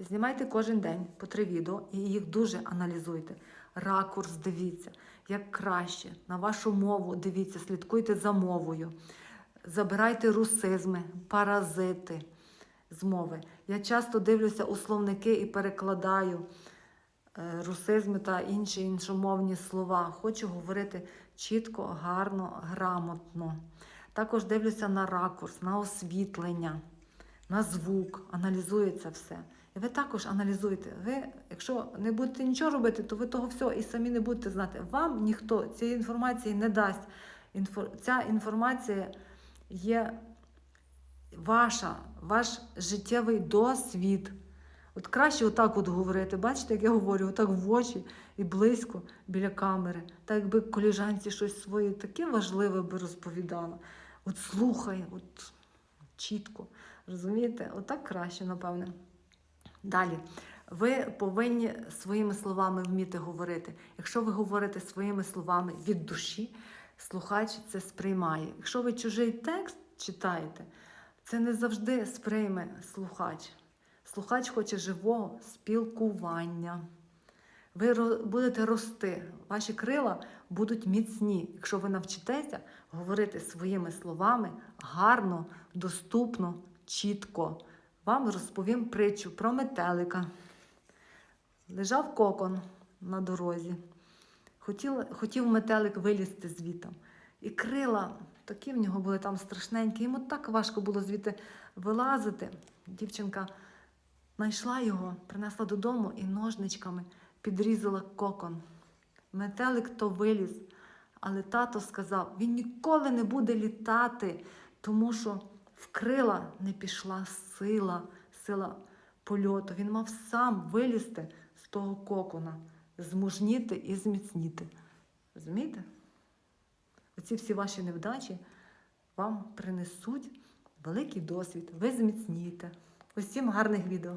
Знімайте кожен день по три відео і їх дуже аналізуйте. Ракурс дивіться, як краще. На вашу мову дивіться, слідкуйте за мовою. Забирайте русизми, паразити з мови. Я часто дивлюся у словники і перекладаю е, русизми та інші іншомовні слова. Хочу говорити чітко, гарно, грамотно. Також дивлюся на ракурс, на освітлення, на звук, аналізую це все. І ви також аналізуйте. Ви, якщо не будете нічого робити, то ви того всього і самі не будете знати. Вам ніхто цієї інформації не дасть. Інфо- Ця інформація є ваша, ваш життєвий досвід. От краще отак от говорити. Бачите, як я говорю, отак в очі і близько біля камери. Так якби коліжанці щось своє таке важливе би розповідала. От слухай, от чітко. Розумієте? Отак краще, напевне. Далі. Ви повинні своїми словами вміти говорити. Якщо ви говорите своїми словами від душі, слухач це сприймає. Якщо ви чужий текст читаєте, це не завжди сприйме слухач. Слухач хоче живого спілкування. Ви будете рости, ваші крила будуть міцні, якщо ви навчитеся говорити своїми словами гарно, доступно, чітко. Вам розповім притчу про метелика. Лежав кокон на дорозі. Хотів, хотів метелик вилізти звітом. І крила такі в нього були там страшненькі. Йому так важко було звідти вилазити. Дівчинка знайшла його, принесла додому і ножничками підрізала кокон. Метелик то виліз, але тато сказав, він ніколи не буде літати, тому що в крила не пішла сила, сила польоту. Він мав сам вилізти з того кокона, змужніти і зміцніти. Розумієте? Оці всі ваші невдачі вам принесуть великий досвід. Ви зміцнієте. Усім гарних відео!